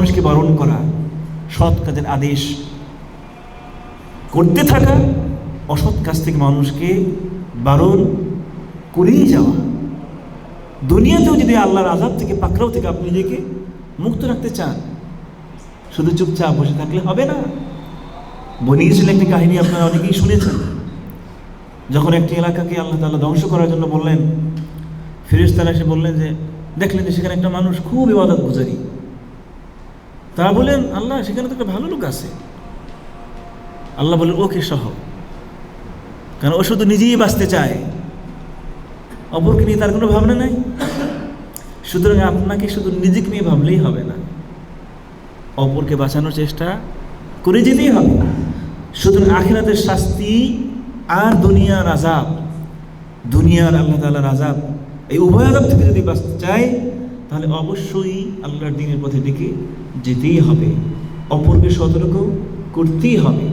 মানুষকে বারণ করা, সৎ কাজের আদেশ করতে থাকা, অসৎ কাজ থেকে মানুষকে বারণ করেই যাওয়া। দুনিয়াতেও যদি আল্লাহর আজাব থেকে, পাকড়াও থেকে আপনি নিজেকে মুক্ত রাখতে চান, শুধু চুপচাপ বসে থাকলে হবে না। বনিয়েছিল একটি কাহিনী আপনারা অনেকেই শুনেছেন। যখন একটি এলাকাকে আল্লাহ তাআলা ধ্বংস করার জন্য বললেন ফিরিস্তারা এসে বললেন যে, দেখলেন যে সেখানে একটা মানুষ খুব ইবাদত গুজারি তারা বলেন, আল্লাহ সেখানে তো একটা ভালো লোক আছে। আল্লাহ বললেন ওকে সহ? কারণ ও শুধু নিজেই বাঁচতে চায়। অপরকে নিয়ে তার কোনো ভাবনা নাই। সুতরাং আপনাকে শুধু নিজেকে নিয়ে ভাবলেই হবে না। অপরকে বাঁচানোর চেষ্টা করে যেতেই হবে। সুতরাং আখিরাতের শাস্তি আর দুনিয়ার আজাব দুনিয়ার আল্লাহ তাআলার আজাব এই উভয় আজাব থেকে যদি বাঁচতে চায় তাহলে অবশ্যই আল্লাহর দিনের পথে ডেকে যেতেই হবে। অপরকে সতর্ক করতেই হবে।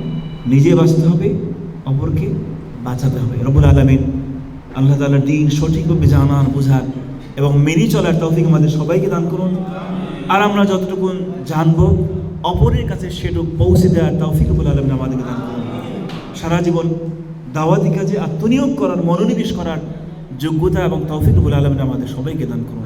নিজে বাঁচতে হবে, অপরকে বাঁচাতে হবে। রবুল আলমিন আল্লাহ তাআলার দিন সঠিকভাবে জানার বোঝার এবং মেনে চলার তৌফিক আমাদের সবাইকে দান করুন। আর আমরা যতটুকু জানব, অপরের কাছে সেটুকু পৌঁছে দেওয়ার তৌফিক রবুল আলমিন আমাদেরকে দান করুন। সারা জীবন দাওয়াতি কাজে আত্মনিয়োগ করার, মনোনিবেশ করার যোগ্যতা এবং তৌফিক রবুল আলমিন আমাদের সবাইকে দান করুন।